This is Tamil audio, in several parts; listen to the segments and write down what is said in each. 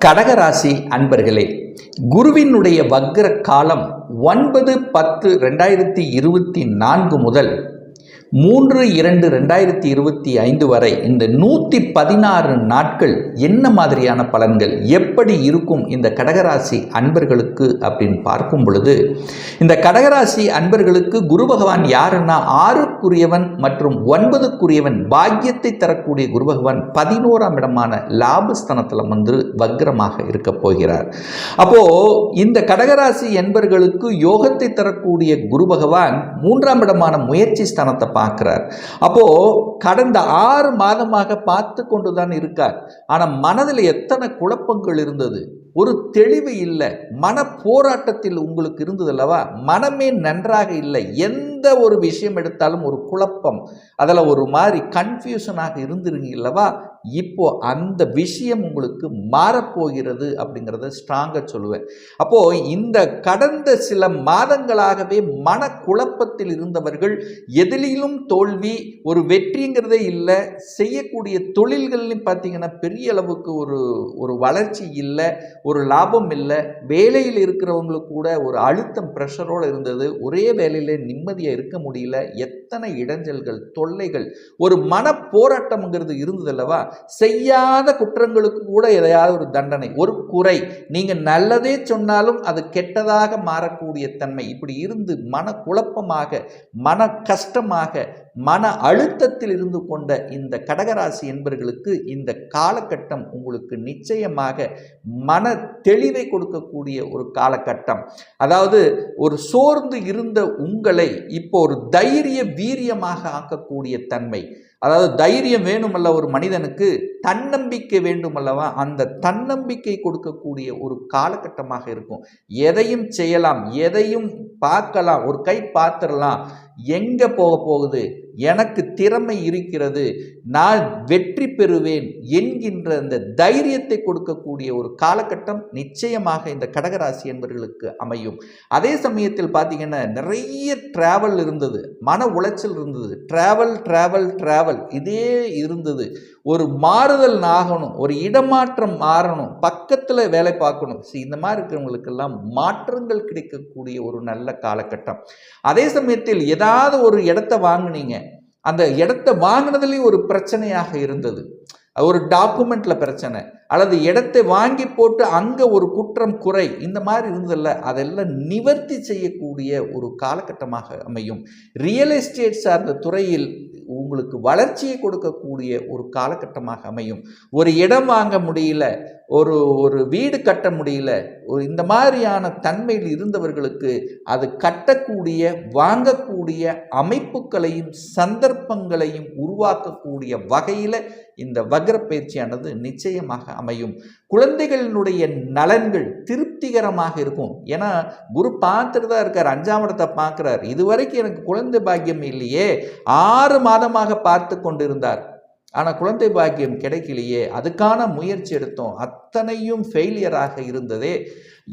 கடகராசி அன்பர்களே குருவினுடைய வக்ர காலம் ஒன்பது பத்து ரெண்டாயிரத்தி இருபத்தி நான்கு முதல் மூன்று இரண்டு ரெண்டாயிரத்தி இருபத்தி ஐந்து வரை இந்த நூற்றி பதினாறு நாட்கள் என்ன மாதிரியான பலன்கள் எப்படி இருக்கும் இந்த கடகராசி அன்பர்களுக்கு அப்படின்னு பார்க்கும் பொழுது இந்த கடகராசி அன்பர்களுக்கு குரு பகவான் யாருன்னா ஆறுக்குரியவன் மற்றும் ஒன்பதுக்குரியவன் பாக்கியத்தை தரக்கூடிய குரு பகவான் பதினோராம் இடமான லாபஸ்தனத்தில் வந்து வக்ரமாக இருக்க போகிறார். அப்போ இந்த கடகராசி என்பர்களுக்கு யோகத்தை தரக்கூடிய குரு பகவான் மூன்றாம் இடமான முயற்சி ஸ்தானத்தை பார்க்குறார். அப்போ கடந்த ஆறு மாதமாக பார்த்து கொண்டு தான் இருக்கார். ஆனால் மனதில் எத்தனை குழப்பங்கள் இருந்தது. ஒரு தெளிவு இல்லை. மன போராட்டத்தில் உங்களுக்கு இருந்தது அல்லவா? மனமே நன்றாக இல்லை. எந்த ஒரு விஷயம் எடுத்தாலும் ஒரு குழப்பம். அதில் ஒரு மாதிரி கன்ஃபியூஷனாக இருந்துருங்க அல்லவா? இப்போ அந்த விஷயம் உங்களுக்கு மாறப்போகிறது அப்படிங்கிறத ஸ்ட்ராங்காக சொல்லுவேன். அப்போது இந்த கடந்த சில மாதங்களாகவே மன குழப்பத்தில் இருந்தவர்கள் எதிலும் தோல்வி ஒரு வெற்றிங்கிறதே இல்லை செய்யக்கூடிய தொழில்கள்லையும் பார்த்தீங்கன்னா பெரிய அளவுக்கு ஒரு ஒரு வளர்ச்சி இல்லை ஒரு லாபம் இல்லை. வேலையில் இருக்கிறவங்களுக்கு கூட ஒரு அழுத்தம் ப்ரெஷரோடு இருந்தது. ஒரே வேலையில் நிம்மதியாக இருக்க முடியல. எத்தனை இடைஞ்சல்கள் தொல்லைகள் ஒரு மன போராட்டம்ங்கிறது இருந்தது அல்லவா? செய்யாத குற்றங்களுக்கு கூட எதையாவது ஒரு தண்டனை ஒரு குறை. நீங்கள் நல்லதே சொன்னாலும் அது கெட்டதாக மாறக்கூடிய தன்மை. இப்படி இருந்து மன குழப்பமாக மன கஷ்டமாக மன அழுத்தத்தில் இருந்து கொண்ட இந்த கடகராசி என்பர்களுக்கு இந்த காலகட்டம் உங்களுக்கு நிச்சயமாக மன தெளிவை கொடுக்கக்கூடிய ஒரு காலகட்டம். அதாவது ஒரு சோர்ந்து இருந்த உங்களை இப்போ ஒரு தைரிய வீரியமாக ஆக்கக்கூடிய தன்மை. அதாவது தைரியம் வேணுமல்ல ஒரு மனிதனுக்கு தன்னம்பிக்கை வேண்டுமல்லவா? அந்த தன்னம்பிக்கை கொடுக்கக்கூடிய ஒரு காலகட்டமாக இருக்கும். எதையும் செய்யலாம் எதையும் பார்க்கலாம் ஒரு கை பார்த்துடலாம். எங்கே போக போகுது? எனக்கு திறமை இருக்கிறது. நான் வெற்றி பெறுவேன் என்கின்ற அந்த தைரியத்தை கொடுக்கக்கூடிய ஒரு காலகட்டம் நிச்சயமாக இந்த கடகராசி என்பவர்களுக்கு அமையும். அதே சமயத்தில் பார்த்தீங்கன்னா நிறைய டிராவல் இருந்தது. மன உளைச்சல் இருந்தது. டிராவல் டிராவல் டிராவல் இதே இருந்தது. ஒரு மாறுதல் ஆகணும் ஒரு இடமாற்றம் மாறணும். பக்கத்தில் வேலை பார்க்கணும். இந்த மாதிரி இருக்கிறவங்களுக்கெல்லாம் மாற்றங்கள் கிடைக்கக்கூடிய ஒரு நல்ல காலகட்டம். அதே சமயத்தில் ஏதாவது ஒரு இடத்த வாங்குனீங்க. அந்த இடத்த வாங்கினதுலேயும் ஒரு பிரச்சனையாக இருந்தது. ஒரு டாக்குமெண்ட்டில் பிரச்சனை. அல்லது இடத்தை வாங்கி போட்டு அங்கே ஒரு குற்றம் குறை இந்த மாதிரி இருந்ததில்ல அதெல்லாம் நிவர்த்தி செய்யக்கூடிய ஒரு காலகட்டமாக அமையும். ரியல் எஸ்டேட் சார்ந்த துறையில் உங்களுக்கு வளர்ச்சியை கொடுக்கக்கூடிய ஒரு காலகட்டமாக அமையும். ஒரு இடம் வாங்க முடியல ஒரு ஒரு வீடு கட்ட முடியல ஒரு இந்த மாதிரியான தன்மையில் இருந்தவர்களுக்கு அது கட்டக்கூடிய வாங்கக்கூடிய அமைப்புகளையும் சந்தர்ப்பங்களையும் உருவாக்கக்கூடிய வகையில் இந்த வக்ர பயிற்சியானது நிச்சயமாக அமையும். குழந்தைகளினுடைய நலன்கள் திருப்திகரமாக இருக்கும். ஏன்னா குரு பார்த்துட்டு தான் இருக்கார். அஞ்சாம் இடத்தை பார்க்குறார். இதுவரைக்கும் எனக்கு குழந்தை பாக்கியம் இல்லையே. ஆறு மாதமாக பார்த்து கொண்டிருந்தார். ஆனால் குழந்தை பாக்கியம் கிடைக்கலையே அதுக்கான முயற்சி எடுத்தோம். அத்தனையும் ஃபெயிலியராக இருந்ததே.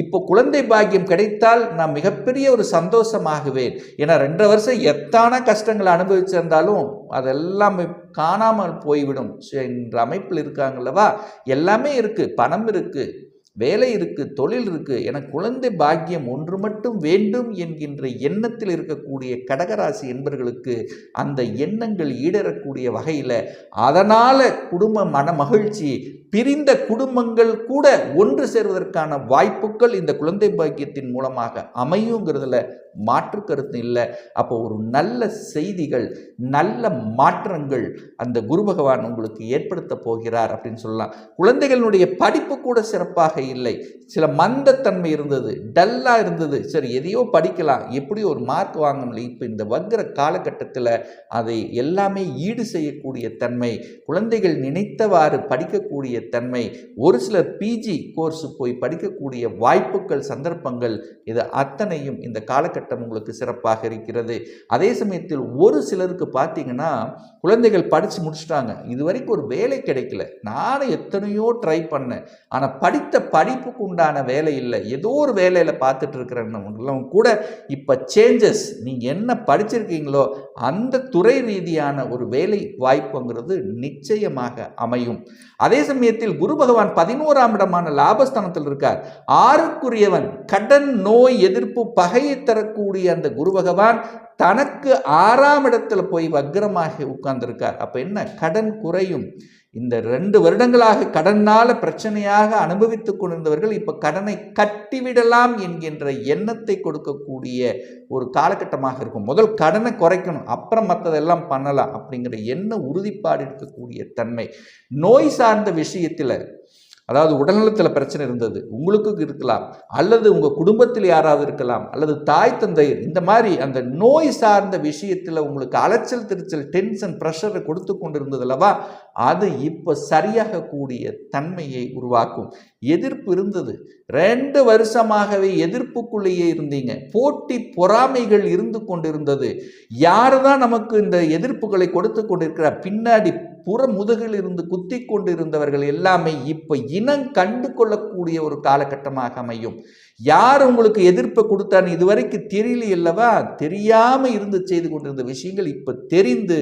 இப்போ குழந்தை பாக்கியம் கிடைத்தால் நான் மிகப்பெரிய ஒரு சந்தோஷமாகுவேன். ஏன்னா ரெண்டரை வருஷம் எத்தான கஷ்டங்களை அனுபவிச்சிருந்தாலும் அதெல்லாம் காணாமல் போய்விடும். என்ற அமைப்பில் இருக்காங்கல்லவா எல்லாமே இருக்குது பணம் இருக்குது வேலை இருக்குது தொழில் இருக்குது எனக்கு குழந்தை பாக்கியம் ஒன்று மட்டும் வேண்டும் என்கின்ற எண்ணத்தில் இருக்கக்கூடிய கடகராசி என்பர்களுக்கு அந்த எண்ணங்கள் ஈடேறக்கூடிய வகையில் அதனால் குடும்ப மன மகிழ்ச்சி பிரிந்த குடும்பங்கள் கூட ஒன்று சேர்வதற்கான வாய்ப்புகள் இந்த குழந்தை பாக்கியத்தின் மூலமாக அமையுங்கிறதுல மாற்று கருத்து இல்லை. அப்போ ஒரு நல்ல செய்திகள் நல்ல மாற்றங்கள் அந்த குரு பகவான் உங்களுக்கு ஏற்படுத்த போகிறார் அப்படின்னு சொல்லலாம். குழந்தைகளுடைய படிப்பு கூட சிறப்பாக இல்லை. சில மந்தத்தன்மை இருந்தது டல்லாக இருந்தது. சரி எதையோ படிக்கலாம். எப்படி ஒரு மார்க் வாங்க முடியல இப்போ இந்த வக்ர காலகட்டத்தில் அதை எல்லாமே ஈடு செய்யக்கூடிய தன்மை குழந்தைகள் நினைத்தவாறு படிக்கக்கூடிய தன்மை ஒரு சிலர் பிஜி கோர்ஸ் போய் படிக்கக்கூடிய வாய்ப்புகள் சந்தர்ப்பங்கள் இது அத்தனையும் இந்த காலகட்டம் உங்களுக்கு சிறப்பாக இருக்கிறது. அதே சமயத்தில் ஒரு சிலருக்கு பார்த்தீங்கன்னா குழந்தைகள் படித்து முடிச்சிட்டாங்க. இது வரைக்கும் ஒரு வேலை கிடைக்கல. நானும் எத்தனையோ ட்ரை பண்ணேன். ஆனால் படித்த படிப்புக்கு உண்டான வேலை இல்லை. ஏதோ ஒரு வேலையில் பார்த்துட்டு இருக்கிறவங்களும் கூட இப்போ சேஞ்சஸ் நீங்கள் என்ன படிச்சிருக்கீங்களோ அந்த துறை ரீதியான ஒரு வேலை வாய்ப்புங்கிறது நிச்சயமாக அமையும். அதே சமயத்தில் குரு பகவான் பதினோராம் இடமான லாபஸ்தானத்தில் இருக்கார். ஆறுக்குரியவன் கடன் நோய் எதிர்ப்பு பகையை தரக்கூடிய அந்த குரு பகவான் தனக்கு ஆறாம் இடத்துல போய் வக்ரமாக உட்கார்ந்துருக்கார். அப்போ என்ன? கடன் குறையும். இந்த ரெண்டு வருடங்களாக கடனால் பிரச்சனையாக அனுபவித்துக் கொண்டிருந்தவர்கள் இப்போ கடனை கட்டிவிடலாம் என்கின்ற எண்ணத்தை கொடுக்கக்கூடிய ஒரு காலகட்டமாக இருக்கும். முதல் கடனை குறைக்கணும் அப்புறம் மற்றதெல்லாம் பண்ணலாம் அப்படிங்கிற எண்ண உறுதிப்பாடு இருக்கக்கூடிய தன்மை. நோய் சார்ந்த விஷயத்தில் அதாவது உடல்நலத்தில் பிரச்சனை இருந்தது. உங்களுக்கு இருக்கலாம். அல்லது உங்கள் குடும்பத்தில் யாராவது இருக்கலாம். அல்லது தாய் தந்தையர் இந்த மாதிரி அந்த நோய் சார்ந்த விஷயத்தில் உங்களுக்கு அலைச்சல் திருச்சல் டென்ஷன் ப்ரெஷரை கொடுத்து கொண்டு இருந்தது அல்லவா? அது இப்போ சரியாகக்கூடிய தன்மையை உருவாக்கும். எதிர்ப்பு இருந்தது. ரெண்டு வருஷமாகவே எதிர்ப்புக்குள்ளேயே இருந்தீங்க. போட்டி பொறாமைகள் இருந்து கொண்டிருந்தது. யார் தான் நமக்கு இந்த எதிர்ப்புகளை கொடுத்து கொண்டிருக்கிறார் பின்னாடி புற முதுகில் இருந்து குத்தி கொண்டிருந்தவர்கள் எல்லாமே இப்போ இனம் கண்டு கொள்ளக்கூடிய ஒரு காலகட்டமாக அமையும். யார் உங்களுக்கு எதிர்ப்பை கொடுத்தான்னு இதுவரைக்கு தெரியலையல்லவா தெரியாம இருந்து செய்து கொண்டிருந்த விஷயங்கள் இப்போ தெரிந்து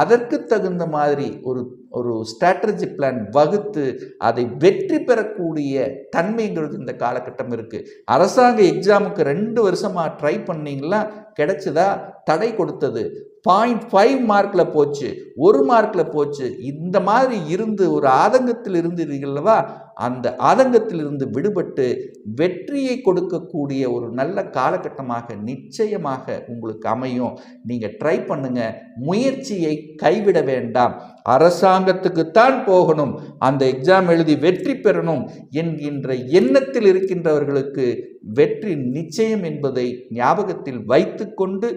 அதற்கு தகுந்த மாதிரி ஒரு ஒரு ஸ்ட்ராட்டஜி பிளான் வகுத்து அதை வெற்றி பெறக்கூடிய தன்மைங்கிறது இந்த காலகட்டம் இருக்கு. அரசாங்க எக்ஸாமுக்கு ரெண்டு வருஷமா ட்ரை பண்ணீங்களா? கிடைச்சதா? தடை கொடுத்தது. பாயிண்ட் ஃபைவ் மார்க்கில் போச்சு ஒரு மார்க்கில் போச்சு. இந்த மாதிரி இருந்து ஒரு ஆதங்கத்தில் இருந்தீர்கள்வா அந்த ஆதங்கத்திலிருந்து விடுபட்டு வெற்றியை கொடுக்கக்கூடிய ஒரு நல்ல காலகட்டமாக நிச்சயமாக உங்களுக்கு அமையும். நீங்கள் ட்ரை பண்ணுங்கள் முயற்சியை கைவிட வேண்டாம். அரசாங்கத்துக்குத்தான் போகணும். அந்த எக்ஸாம் எழுதி வெற்றி பெறணும் என்கின்ற எண்ணத்தில் இருக்கின்றவர்களுக்கு வெற்றி நிச்சயம் என்பதை ஞாபகத்தில் வைத்துக்கொண்டு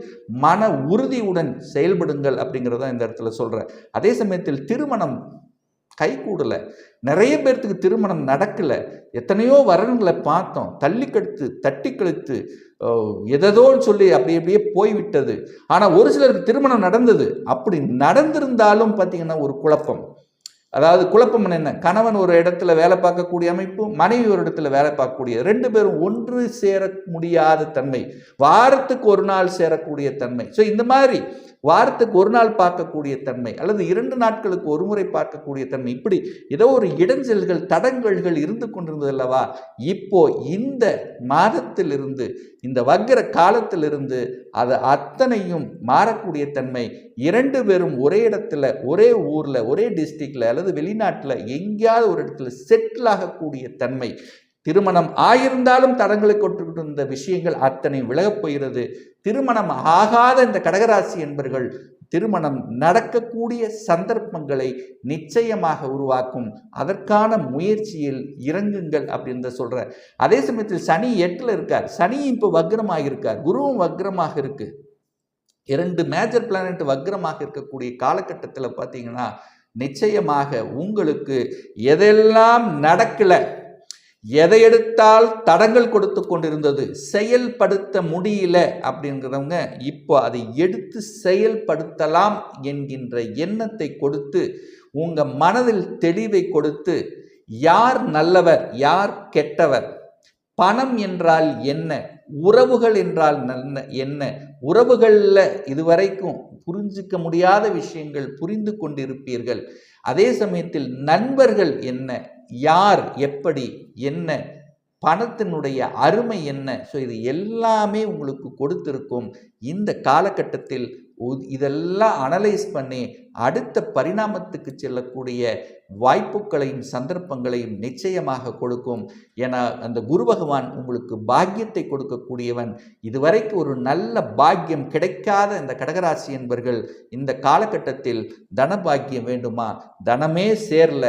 மன உறுதியுடன் செயல்படுங்கள் அப்படிங்கிறத இந்த இடத்துல சொல்கிறேன் அதே சமயத்தில் திருமணம் கை கூடலை நிறைய பேர்த்துக்கு திருமணம் நடக்கலை. எத்தனையோ வரன்களை பார்த்தோம். தள்ளி கழுத்து தட்டி கழுத்து எதோன்னு சொல்லி அப்படி அப்படியே போய்விட்டது. ஆனால் ஒரு சிலருக்கு திருமணம் நடந்தது. அப்படி நடந்திருந்தாலும் பார்த்தீங்கன்னா ஒரு குழப்பம். அதாவது குழப்பம் என்ன? கணவன் ஒரு இடத்துல வேலை பார்க்கக்கூடிய அமைப்பு மனைவி ஒரு இடத்துல வேலை பார்க்கக்கூடிய ரெண்டு பேரும் ஒன்று சேர முடியாத தன்மை. வாரத்துக்கு ஒரு நாள் சேரக்கூடிய தன்மை. ஸோ இந்த மாதிரி வாரத்துக்கு ஒரு நாள் பார்க்கக்கூடிய தன்மை அல்லது இரண்டு நாட்களுக்கு ஒரு முறை பார்க்கக்கூடிய தன்மை. இப்படி ஏதோ ஒரு இடைஞ்சல்கள் தடங்கல்கள் இருந்து கொண்டிருந்தது அல்லவா? இப்போ இந்த மாதத்திலிருந்து இந்த வக்கிர காலத்திலிருந்து அது அத்தனையும் மாறக்கூடிய தன்மை. இரண்டு பேரும் ஒரே இடத்துல ஒரே ஊரில் ஒரே டிஸ்ட்ரிக்டில் அல்லது வெளிநாட்டில் எங்கேயாவது ஒரு இடத்துல செட்டில் ஆகக்கூடிய தன்மை. திருமணம் ஆயிருந்தாலும் தடங்களை கொட்டுக்கிட்டு இருந்த விஷயங்கள் அத்தனை விலகப் போகிறது. திருமணம் ஆகாத இந்த கடகராசி என்பர்கள் திருமணம் நடக்கக்கூடிய சந்தர்ப்பங்களை நிச்சயமாக உருவாக்கும். அதற்கான முயற்சியில் இறங்குங்கள் அப்படின்னு சொல்கிறேன் அதே சமயத்தில் சனி எட்டில் இருக்கார். சனி இப்போ வக்ரமாக இருக்கார். குருவும் வக்ரமாக இருக்கு. இரண்டு மேஜர் பிளானட் வக்ரமாக இருக்கக்கூடிய காலகட்டத்தில் பார்த்தீங்கன்னா நிச்சயமாக உங்களுக்கு எதெல்லாம் நடக்கலை எதை எடுத்தால் தடங்கள் கொடுத்து கொண்டிருந்தது செயல்படுத்த முடியல அப்படிங்கிறவங்க இப்போ அதை எடுத்து செயல்படுத்தலாம் என்கின்ற எண்ணத்தை கொடுத்து உங்கள் மனதில் தெளிவை கொடுத்து யார் நல்லவர் யார் கெட்டவர் பணம் என்றால் என்ன உறவுகள் என்றால் நல்ல என்ன உறவுகளில் இதுவரைக்கும் புரிஞ்சிக்க முடியாத விஷயங்கள் புரிந்து கொண்டிருப்பீர்கள். அதே சமயத்தில் நண்பர்கள் என்ன யார் எப்படி என்ன பணத்தினுடைய அருமை என்ன? ஸோ இது எல்லாமே உங்களுக்கு கொடுத்துருக்கும். இந்த காலகட்டத்தில் இதெல்லாம் அனலைஸ் பண்ணி அடுத்த பரிணாமத்துக்கு செல்லக்கூடிய வாய்ப்புகளையும் சந்தர்ப்பங்களையும் நிச்சயமாக கொடுக்கும். என அந்த குரு பகவான் உங்களுக்கு பாக்கியத்தை கொடுக்கக்கூடியவன். இதுவரைக்கும் ஒரு நல்ல பாக்கியம் கிடைக்காத இந்த கடகராசி என்பர்கள் இந்த காலகட்டத்தில் தன பாக்கியம் வேண்டுமா? தனமே சேரல.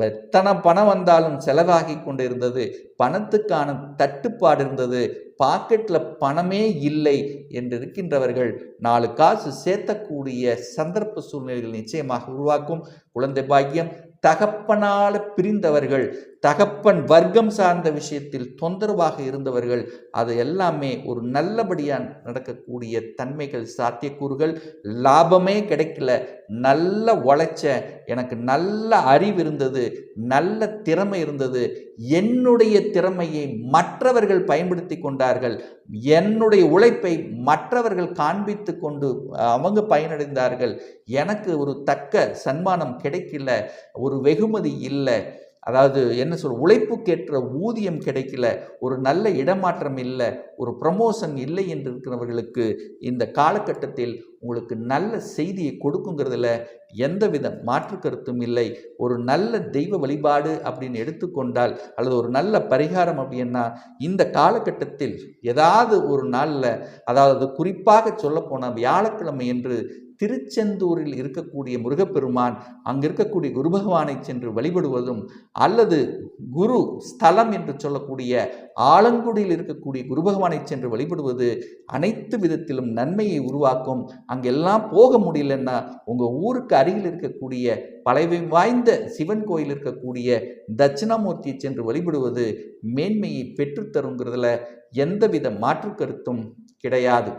எத்தனை பணம் வந்தாலும் செலவாகி கொண்டு இருந்தது பணத்துக்கான தட்டுப்பாடு இருந்தது. பாக்கெட்டில் பணமே இல்லை என்று இருக்கின்றவர்கள் நாலு காசு சேர்த்தக்கூடிய சந்தர்ப்ப சூழ்நிலைகள் நிச்சயமாக உருவாக்கும். குழந்தை பாக்கியம் தகப்பனால் பிரிந்தவர்கள் தகப்பன் வர்க்கம் சார்ந்த விஷயத்தில் தொந்தரவாக இருந்தவர்கள் அது எல்லாமே ஒரு நல்லபடியாக நடக்கக்கூடிய தன்மைகள் சாத்தியக்கூறுகள். லாபமே கிடைக்கல. நல்ல உழைச்ச எனக்கு நல்ல அறிவு இருந்தது நல்ல திறமை இருந்தது. என்னுடைய திறமையை மற்றவர்கள் பயன்படுத்தி கொண்டார்கள். என்னுடைய உழைப்பை மற்றவர்கள் காண்பித்து கொண்டு அவங்க பயனடைந்தார்கள். எனக்கு ஒரு தக்க சன்மானம் கிடைக்கல. ஒரு வெகுமதி இல்லை. அதாவது என்ன சொல் உழைப்புக்கேற்ற ஊதியம் கிடைக்கல ஒரு நல்ல இடமாற்றம் இல்லை ஒரு ப்ரமோஷன் இல்லை என்று இருக்கிறவர்களுக்கு இந்த காலகட்டத்தில் உங்களுக்கு நல்ல செய்தியை கொடுக்குங்கிறதுல எந்தவித மாற்று கருத்தும் இல்லை. ஒரு நல்ல தெய்வ வழிபாடு அப்படின்னு எடுத்துக்கொண்டால் அல்லது ஒரு நல்ல பரிகாரம் அப்படின்னா இந்த காலகட்டத்தில் ஏதாவது ஒரு நாளில் அதாவது குறிப்பாக சொல்லப்போனால் வியாழக்கிழமை என்று திருச்செந்தூரில் இருக்கக்கூடிய முருகப்பெருமான் அங்கு இருக்கக்கூடிய குரு பகவானை சென்று வழிபடுவதும் அல்லது குரு ஸ்தலம் என்று சொல்லக்கூடிய ஆலங்குடியில் இருக்கக்கூடிய குரு பகவானை சென்று வழிபடுவது அனைத்து விதத்திலும் நன்மையை உருவாக்கும். அங்கெல்லாம் போக முடியலன்னா உங்கள் ஊருக்கு அருகில் இருக்கக்கூடிய பழைய வாய்ந்த சிவன் கோயில் இருக்கக்கூடிய தட்சிணாமூர்த்தியை சென்று வழிபடுவது மேன்மையை பெற்றுத்தருங்கிறதுல எந்தவித மாற்று கருத்தும் கிடையாது.